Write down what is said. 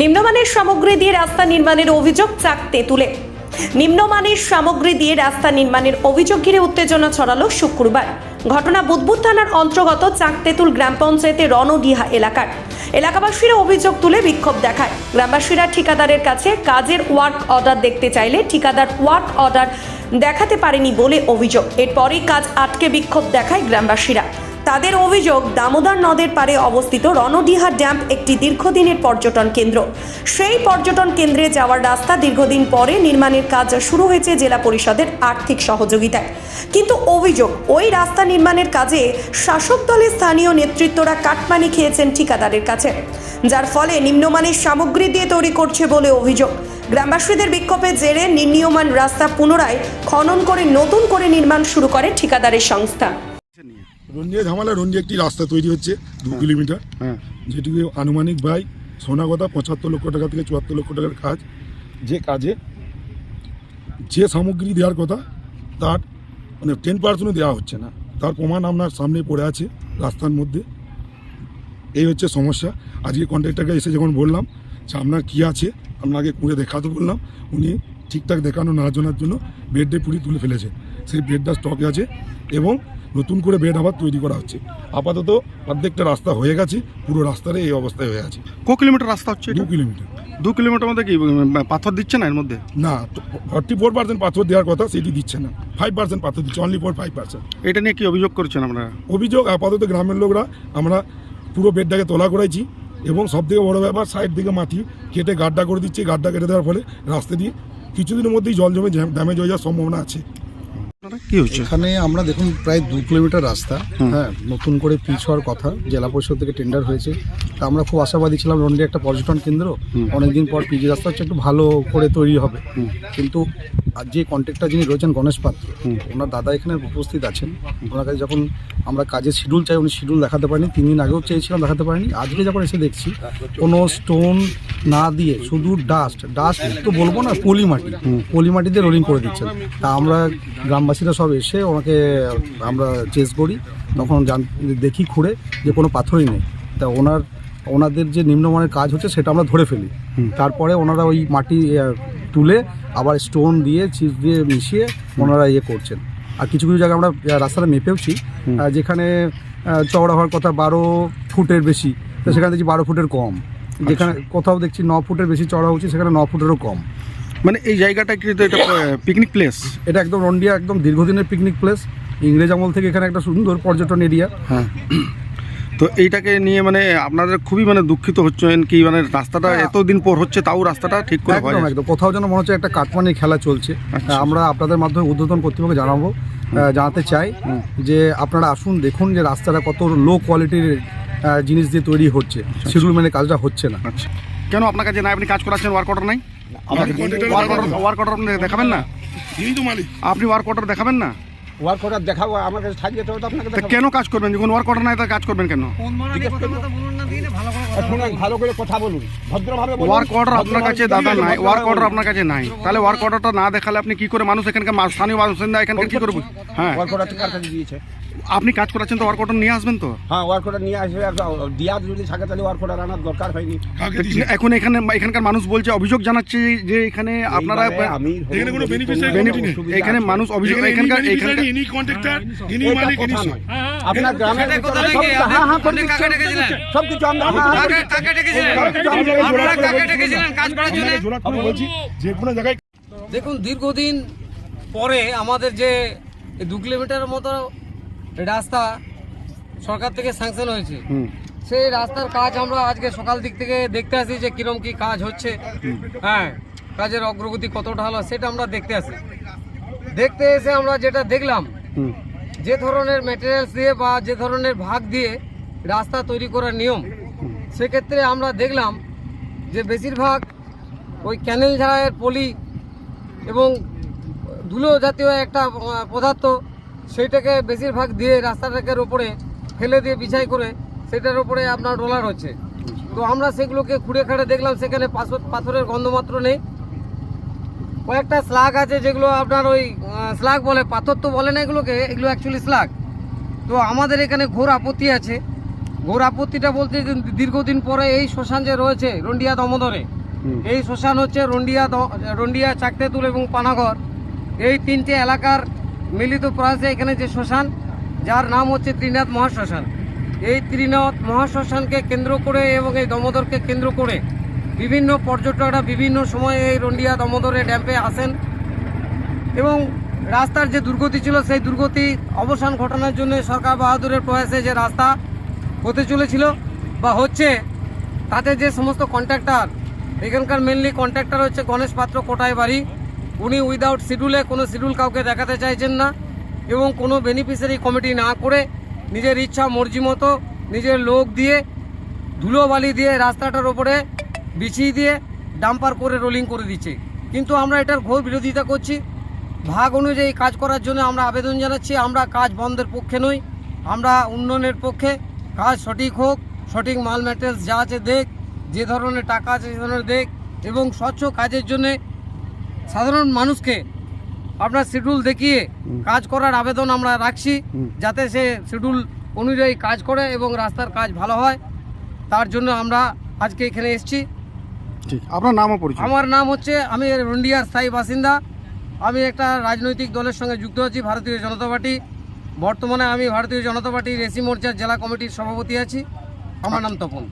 নিম্নমানের সামগ্রী দিয়ে রাস্তা নির্মাণের অভিযোগ চাকতে তুলে। নিম্নমানের সামগ্রী দিয়ে রাস্তা নির্মাণের অভিযোগ ঘিরে উত্তেজনা ছড়ালো শুক্রবার। ঘটনা বুদবুদ থানার অন্তর্গত চাকতেতুল গ্রাম পঞ্চায়েতের রণডিহা এলাকার। এলাকাবাসীরা অভিযোগ তুলে বিক্ষোভ দেখায়। গ্রামবাসীরা ঠিকাদারের কাছে কাজের ওয়ার্ক অর্ডার দেখতে চাইলে ঠিকাদার ওয়ার্ক অর্ডার দেখাতে পারেনি বলে অভিযোগ। এরপরই কাজ আটকে বিক্ষোভ দেখায় গ্রামবাসীরা। তাদের অভিযোগ, দামোদর নদের পারে অবস্থিত রণডিহা ড্যাম্প একটি দীর্ঘদিনের পর্যটন কেন্দ্র। সেই পর্যটন কেন্দ্রে যাওয়ার রাস্তা দীর্ঘদিন পরে নির্মাণের কাজ শুরু হয়েছে জেলা পরিষদের আর্থিক সহযোগিতায়। কিন্তু অভিযোগ, ওই রাস্তা নির্মাণের কাজে শাসক দলের স্থানীয় নেতৃত্বরা কাটমানি খেয়েছেন ঠিকাদারের কাছে। যার ফলে নিম্নমানের সামগ্রী দিয়ে তৈরি করছে বলে অভিযোগ। গ্রামবাসীদের বিক্ষোভের জেরে নির্মীয়মান রাস্তা পুনরায় খনন করে নতুন করে নির্মাণ শুরু করে ঠিকাদারের সংস্থা। রঞ্জিয়া ঝামালা রঞ্জি একটি রাস্তা তৈরি হচ্ছে দু কিলোমিটার। হ্যাঁ। যেটিকে আনুমানিক ব্যয় সোনাগতা পঁচাত্তর লক্ষ টাকা থেকে চুয়াত্তর লক্ষ টাকার কাজ। যে কাজে যে সামগ্রী দেওয়ার কথা তার মানে টেন পার্সেন্টও দেওয়া হচ্ছে না। তার প্রমাণ আপনার সামনে পড়ে আছে রাস্তার মধ্যে। এই হচ্ছে সমস্যা। আজকে কন্ট্রাক্টরকে এসে যখন বললাম যে আপনার কী আছে আপনাকে কুড়ে দেখাতে বললাম উনি ঠিকঠাক দেখানো না জানার জন্য বেডে পুরি তুলে ফেলেছে। সেই বেডটা স্টকে আছে এবং নতুন করে বেড আবার তৈরি করা হচ্ছে। আপাতত অর্ধেকটা রাস্তা হয়ে গেছে পুরো রাস্তারে এই অবস্থায় হয়ে আছে। ক কিলোমিটার রাস্তা হচ্ছে দু কিলোমিটার। দু কিলোমিটার মধ্যে কি পাথর দিচ্ছে না এর মধ্যে? না ফর্টি ফোর পার্সেন্ট পাথর দেওয়ার কথা সেটি দিচ্ছে না। ফাইভ পার্সেন্ট পাথর দিচ্ছে অনলি ফর ফাইভ পার্সেন্ট এটা নিয়ে কি অভিযোগ করছেন আপনারা? অভিযোগ আপাতত গ্রামের লোকরা আমরা পুরো বেডটাকে তোলা করাইছি এবং সব থেকে বড় ব্যাপার সাইড থেকে মাটি কেটে গাড্ডা করে দিচ্ছে গাড্ডা কেটে দেওয়ার ফলে রাস্তা দিয়ে কিছুদিনের মধ্যেই জল জমে ড্যামেজ হয়ে যাওয়ার সম্ভাবনা আছে। কি হচ্ছে? এখানে আমরা দেখুন প্রায় দু কিলোমিটার রাস্তা হ্যাঁ নতুন করে পিচ হওয়ার কথা জেলা পরিষদ থেকে টেন্ডার হয়েছে। তা আমরা খুব আশাবাদী ছিলাম রন্ডি একটা পর্যটন কেন্দ্র। অনেকদিন পর পিজি রাস্তা হচ্ছে একটু ভালো করে তৈরি হবে। কিন্তু আর যে কন্ট্রাক্টর যিনি রয়েছেন গণেশ পাত্র ওনার দাদা এখানে উপস্থিত আছেন। ওনার কাছে যখন আমরা কাজের শিডিউল চাই উনি শিডিউল দেখাতে পারেনি। তিন দিন আগেও চেয়েছিলাম দেখাতে পারেনি। আজকে যখন এসে দেখছি কোনো স্টোন না দিয়ে শুধু ডাস্ট ডাস্ট তো বলব না পলি মাটি পলি মাটি দিয়ে রোলিং করে দিচ্ছেন। তা আমরা গ্রামবাসীরা সব এসে ওনাকে আমরা চেস করি। তখন জান দেখি খুঁড়ে যে কোনো পাথরই নেই। তা ওনার ওনাদের যে নিম্নমানের কাজ হচ্ছে সেটা আমরা ধরে ফেলি। তারপরে ওনারা ওই মাটি তুলে আবার স্টোন দিয়ে চিজ দিয়ে মিশিয়ে ওনারা ইয়ে করছেন। আর কিছু কিছু জায়গায় আমরা রাস্তাটা মেপেওছি যেখানে চওড়া হওয়ার কথা বারো ফুটের বেশি তো সেখানে দেখছি বারো ফুটের কম। যেখানে কোথাও দেখছি ন ফুটের বেশি চড়া হচ্ছে সেখানে ন ফুটেরও কম। মানে এই জায়গাটা কিন্তু এটা পিকনিক প্লেস এটা একদম রন্ডিয়া একদম দীর্ঘদিনের পিকনিক প্লেস ইংরেজ আমল থেকে এখানে একটা সুন্দর পর্যটন এরিয়া হ্যাঁ। তো এইটাকে নিয়ে মানে আপনাদের খুবই মানে দুঃখিত হচ্ছেন কি মানে রাস্তাটা হ্যাঁ। এতদিন পর হচ্ছে তাও রাস্তাটা ঠিক করে হয় একদম একদম। কোথাও যেন মনে হচ্ছে একটা কাটমানির খেলা চলছে। আচ্ছা। আমরা আপনাদের মাধ্যমে উদ্বোধন কর্তৃপক্ষকে জানাব জানাতে চাই যে আপনারা আসুন দেখুন যে রাস্তাটা কত লো কোয়ালিটির জিনিস দিয়ে তৈরি হচ্ছে। শিডিউল মানে কাজটা হচ্ছে না। আচ্ছা। কেন আপনার কাছে নাই আপনি কাজ করাচ্ছেন ওয়ার্ক অর্ডার নাই? ওয়ার্ক অর্ডার দেখাবেন না? তিনি তো মালিক। আপনি ওয়ার্ক অর্ডার দেখাবেন না? ওয়ার্ক অর্ডার দেখাবো আমার কাছে থাকবে তো আপনাকে কেন কাজ করবেন? যখন ওয়ার্ক অর্ডার নাই তা কাজ করবেন কেন? শুনুন ভালো করে কথা বলুন। ভদ্রভাবে ওয়ার্ক অর্ডার আপনার কাছে দাদা নাই ওয়ার্ক অর্ডার আপনার কাছে নাই। তাহলে ওয়ার্ক অর্ডারটা না দেখালে আপনি কি করে মানুষ এখানকার স্থানীয় বাসিন্দা এখানকার কি করে হ্যাঁ। ওয়ার্ক অর্ডার কার কাছে দিয়েছে? আপনি কাজ করাচ্ছেন তো ওয়ার্ক অর্ডার নিয়ে আসবেন তো? হ্যাঁ ওয়ার্ক অর্ডার নিয়ে আসবে। দিয়া যদি থাকে তাহলে ওয়ার্ক অর্ডার আনার দরকার হয়নি? এখন এখানে এখানকার মানুষ বলছে অভিযোগ জানাচ্ছে যে এখানে আপনারা আমি এখানে কোনো beneficiary এখানে মানুষ অভিযোগ এখানকার এখানকার ইনি contractor, ইনি মালিক, ইনি কথা সব। নয়। আপনার গ্রামের হ্যাঁ হ্যাঁ সব দেখুন দীর্ঘদিন পরে আমাদের যে দু কিলোমিটারের মতো রাস্তা সরকার থেকে স্যাংশন হয়েছে সেই রাস্তার কাজ আমরা আজকে সকাল দিক থেকে দেখতে আসি যে কিরম কি কাজ হচ্ছে হ্যাঁ কাজের অগ্রগতি কতটা হলো সেটা আমরা দেখতে আসি। দেখতে এসে আমরা যেটা দেখলাম যে ধরনের ম্যাটেরিয়ালস দিয়ে বা যে ধরনের ভাগ দিয়ে রাস্তা তৈরি করার নিয়ম। সেক্ষেত্রে আমরা দেখলাম যে বেশিরভাগ ওই ক্যানেল ঝাড়াইয়ের পলি এবং ধুলো জাতীয় একটা পদার্থ সেইটাকে বেশিরভাগ দিয়ে রাস্তাটাকের ওপরে ফেলে দিয়ে বিছাই করে সেটার ওপরে আপনার রোলার হচ্ছে। তো আমরা সেগুলোকে খুঁড়ে খাড়ে দেখলাম, সেখানে পাথর- পাথরের গন্ধমাত্র নেই। কয়েকটা স্লাগ আছে যেগুলো আপনার ওই স্লাগ বলে, পাথর তো বলে না এগুলোকে, এগুলো অ্যাকচুয়ালি স্লাগ। তো আমাদের এখানে ঘোর আপত্তি আছে। ঘোর আপত্তিটা বলতে যে দীর্ঘদিন পরে এই শ্মশান যে রয়েছে রন্ডিয়া দমোদরে এই শ্মশান হচ্ছে রন্ডিয়া দ- রন্ডিয়া চাকতেতুল এবং পানাগড়। এই তিনটে এলাকার মিলিত প্রয়াসে এখানে যে শ্মশান যার নাম হচ্ছে ত্রিনাথ মহাশ্মশান। এই ত্রিনাথ মহাশ্মশানকে কেন্দ্র করে এবং এই দমোদরকে কেন্দ্র করে বিভিন্ন পর্যটকরা বিভিন্ন সময়ে এই রন্ডিয়া দমোদরে ড্যাম্পে আসেন এবং রাস্তার যে দুর্গতি ছিল সেই দুর্গতি অবসান ঘটানোর জন্য সরকার বাহাদুরের প্রয়াসে যে রাস্তা হতে চলেছিল বা হচ্ছে তাতে যে সমস্ত কন্ট্রাক্টর এখানকার মেনলি কন্ট্রাক্টর হচ্ছে গণেশ পাত্র কোটায় বাড়ি। উনি উইদাউট শিডিউলে কোনো শিডিউল কাউকে দেখাতে চাইছেন না এবং কোনো বেনিফিশিয়ারি কমিটি না করে নিজের ইচ্ছা, মর্জি মতো নিজের লোক দিয়ে ধুলো বালি দিয়ে রাস্তাটার ওপরে বিছিয়ে দিয়ে ডাম্পার করে রোলিং করে দিচ্ছে। কিন্তু আমরা এটার ঘোর বিরোধিতা করছি। ভাগ অনুযায়ী কাজ করার জন্য আমরা আবেদন জানাচ্ছি। আমরা কাজ বন্ধের পক্ষে নই। আমরা উন্নয়নের পক্ষে কাজ সঠিক হোক সঠিক মাল ম্যাটেরিয়ালস যা আছে দেখ যে ধরনের টাকা আছে সে ধরনের দেখ এবং স্বচ্ছ কাজের জন্যে সাধারণ মানুষকে আপনার শিডিউল দেখিয়ে কাজ করার আবেদন আমরা রাখছি যাতে সে শিডিউল অনুযায়ী কাজ করে এবং রাস্তার কাজ ভালো হয়। তার জন্য আমরা আজকে এখানে এসেছি। ঠিক। আপনার নামও পরিচয় আমার নাম হচ্ছে আমি রন্ডিয়ার স্থায়ী বাসিন্দা। আমি একটা রাজনৈতিক দলের সঙ্গে যুক্ত আছি ভারতীয় জনতা পার্টি। বর্তমানে আমি ভারতীয় জনতা পার্টির এসি মোর্চার জেলা কমিটির সভাপতি আছি। আমার নাম তপন।